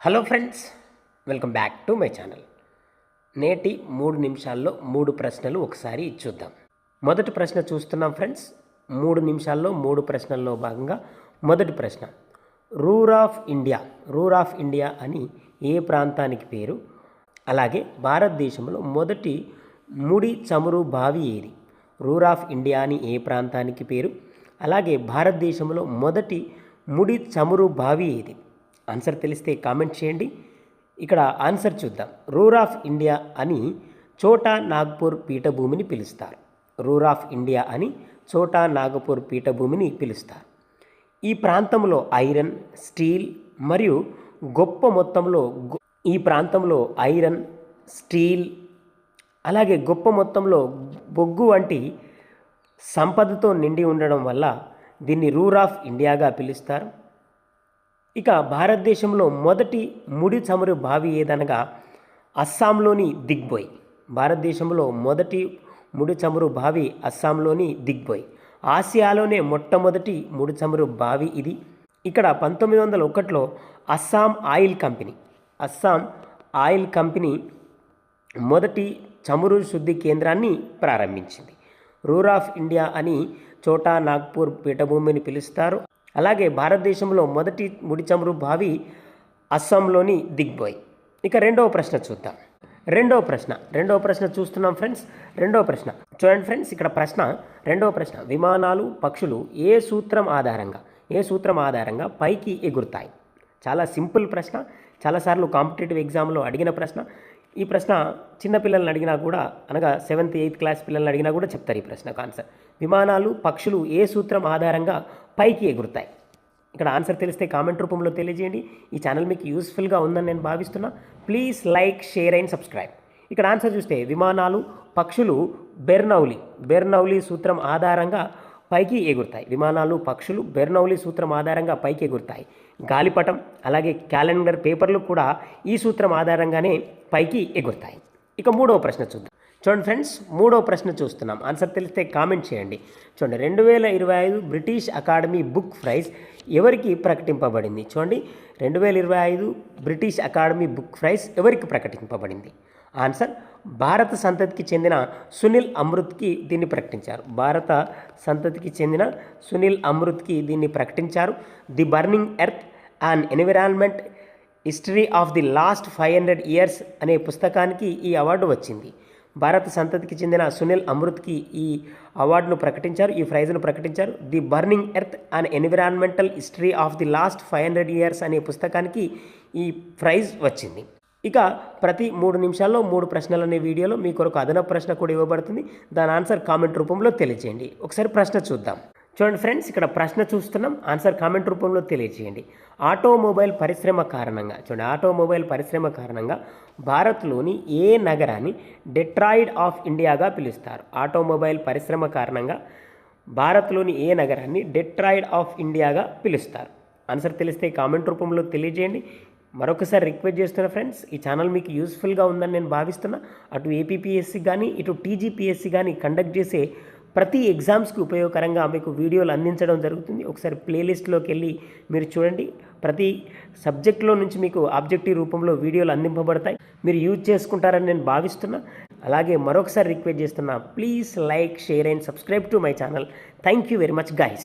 Hello friends welcome back to my channel. నేటి మూడు నిమిషాల్లో మూడు ప్రశ్నలు ఒకసారి చూద్దాం. మొదటి ప్రశ్న చూస్తున్నాం ఫ్రెండ్స్ మూడు నిమిషాల్లో మూడు ప్రశ్నల్లో భాగంగా మొదటి ప్రశ్న. Ruhr of India Ruhr of India అని ఏ ప్రాంతానికి పేరు? అలాగే భారతదేశంలో మొదటి ముడి చమురు బావి ఏది? రూర్ ఆఫ్ ఇండియా అని ఏ ప్రాంతానికి పేరు? అలాగే భారతదేశంలో మొదటి ముడి చమురు బావి ఏది? ఆన్సర్ తెలిస్తే కామెంట్ చేయండి. ఇక్కడ ఆన్సర్ చూద్దాం. రూర్ ఆఫ్ ఇండియా అని చోటా నాగ్పూర్ పీఠభూమిని పిలుస్తారు. రూర్ ఆఫ్ ఇండియా అని చోటా నాగపూర్ పీఠభూమిని పిలుస్తారు. ఈ ప్రాంతంలో ఐరన్ స్టీల్ మరియు గొప్ప మొత్తంలో ఈ ప్రాంతంలో ఐరన్ స్టీల్ అలాగే గొప్ప మొత్తంలో బొగ్గు వంటి సంపదతో నిండి ఉండడం వల్ల దీన్ని రూర్ ఆఫ్ ఇండియాగా పిలుస్తారు. ఇక భారతదేశంలో మొదటి ముడి చమురు బావి ఏదనగా అస్సాంలోని దిగ్బోయ్. భారతదేశంలో మొదటి ముడి చమురు బావి అస్సాంలోని దిగ్బోయ్. ఆసియాలోనే మొట్టమొదటి ముడి చమురు బావి ఇది. ఇక్కడ పంతొమ్మిది వందల ఒకటిలో Assam oil company Assam oil company మొదటి చమురు శుద్ధి కేంద్రాన్ని ప్రారంభించింది. రూర్ ఆఫ్ ఇండియా అని చోటా నాగ్పూర్ పీఠభూమిని పిలుస్తారు. అలాగే భారతదేశంలో మొదటి ముడి చమురు బావి అస్సాంలోని దిగ్బోయ్. ఇక రెండవ ప్రశ్న చూద్దాం. రెండవ ప్రశ్న. రెండవ ప్రశ్న చూస్తున్నాం ఫ్రెండ్స్. రెండవ ప్రశ్న. చూడండి ఫ్రెండ్స్ ఇక్కడ ప్రశ్న. రెండవ ప్రశ్న. విమానాలు పక్షులు ఏ సూత్రం ఆధారంగా? ఏ సూత్రం ఆధారంగా పైకి ఎగురుతాయి? చాలా సింపుల్ ప్రశ్న. చాలాసార్లు కాంపిటేటివ్ ఎగ్జామ్లో అడిగిన ప్రశ్న. ఈ ప్రశ్న చిన్నపిల్లల్ని అడిగినా కూడా అనగా సెవెంత్ ఎయిత్ క్లాస్ పిల్లల్ని అడిగినా కూడా చెప్తారు ఈ ప్రశ్నకు ఆన్సర్. విమానాలు పక్షులు ఏ సూత్రం ఆధారంగా పైకి ఎగురుతాయి. ఇక్కడ ఆన్సర్ తెలిస్తే కామెంట్ రూపంలో తెలియజేయండి. ఈ ఛానల్ మీకు యూస్ఫుల్గా ఉందని నేను భావిస్తున్నా. Please like share and subscribe. ఇక్కడ ఆన్సర్ చూస్తే విమానాలు పక్షులు బెర్నౌలి. బెర్నౌలి సూత్రం ఆధారంగా పైకి ఎగురుతాయి. విమానాలు పక్షులు బెర్నౌలి సూత్రం ఆధారంగా పైకి ఎగురుతాయి. గాలిపటం అలాగే క్యాలెండర్ పేపర్లు కూడా ఈ సూత్రం ఆధారంగానే పైకి ఎగురుతాయి. ఇక మూడవ ప్రశ్న చూద్దాం. చూడండి ఫ్రెండ్స్ మూడో ప్రశ్న చూస్తున్నాం. ఆన్సర్ తెలిస్తే కామెంట్ చేయండి. చూడండి రెండు వేల ఇరవై ఐదు బ్రిటిష్ అకాడమీ బుక్ ప్రైజ్ ఎవరికి ప్రకటింపబడింది? చూడండి రెండు వేల ఇరవై ఐదు బ్రిటిష్ అకాడమీ బుక్ ప్రైజ్ ఎవరికి ప్రకటింపబడింది? ఆన్సర్ భారత సంతతికి చెందిన సునీల్ అమృత్కి దీన్ని ప్రకటించారు. భారత సంతతికి చెందిన సునీల్ అమృత్కి దీన్ని ప్రకటించారు. The burning earth and environment history of the last five hundred years అనే పుస్తకానికి ఈ అవార్డు వచ్చింది. భారత సంతతికి చెందిన సునీల్ అమృత్కి ఈ అవార్డును ప్రకటించారు ఈ ప్రైజ్ను ప్రకటించారు. The burning earth and environmental history of the last five hundred years అనే పుస్తకానికి ఈ ప్రైజ్ వచ్చింది. ఇక ప్రతి మూడు నిమిషాల్లో మూడు ప్రశ్నలు అనే వీడియోలో మీ కొరకు అదనపు ప్రశ్న కూడా ఇవ్వబడుతుంది. దాని ఆన్సర్ కామెంట్ రూపంలో తెలియజేయండి. ఒకసారి ప్రశ్న చూద్దాం. చూడండి ఫ్రెండ్స్ ఇక్కడ ప్రశ్న చూస్తున్నాం. ఆన్సర్ కామెంట్ రూపంలో తెలియజేయండి. ఆటోమొబైల్ పరిశ్రమ కారణంగా చూడండి ఆటోమొబైల్ పరిశ్రమ కారణంగా భారత్లోని ఏ నగరాన్ని డెట్రాయిడ్ ఆఫ్ ఇండియాగా పిలుస్తారు? ఆటోమొబైల్ పరిశ్రమ కారణంగా భారత్లోని ఏ నగరాన్ని డెట్రాయిడ్ ఆఫ్ ఇండియాగా పిలుస్తారు? ఆన్సర్ తెలిస్తే కామెంట్ రూపంలో తెలియజేయండి. మరొకసారి రిక్వెస్ట్ చేస్తున్నా ఫ్రెండ్స్ ఈ ఛానల్ మీకు యూస్ఫుల్గా ఉందని నేను భావిస్తున్నా. అటు ఏపీపీఎస్సీ కానీ ఇటు టీజీపీఎస్సీ కానీ కండక్ట్ చేసే ప్రతి ఎగ్జామ్స్కి ఉపయోగకరంగా మీకు వీడియోలు అందించడం జరుగుతుంది. ఒకసారి ప్లేలిస్ట్లోకి వెళ్ళి మీరు చూడండి. ప్రతి సబ్జెక్ట్లో నుంచి మీకు ఆబ్జెక్టివ్ రూపంలో వీడియోలు అందింపబడతాయి. మీరు యూజ్ చేసుకుంటారని నేను భావిస్తున్నా. అలాగే మరొకసారి రిక్వెస్ట్ చేస్తున్నా please like share and subscribe to my channel. Thank you very much guys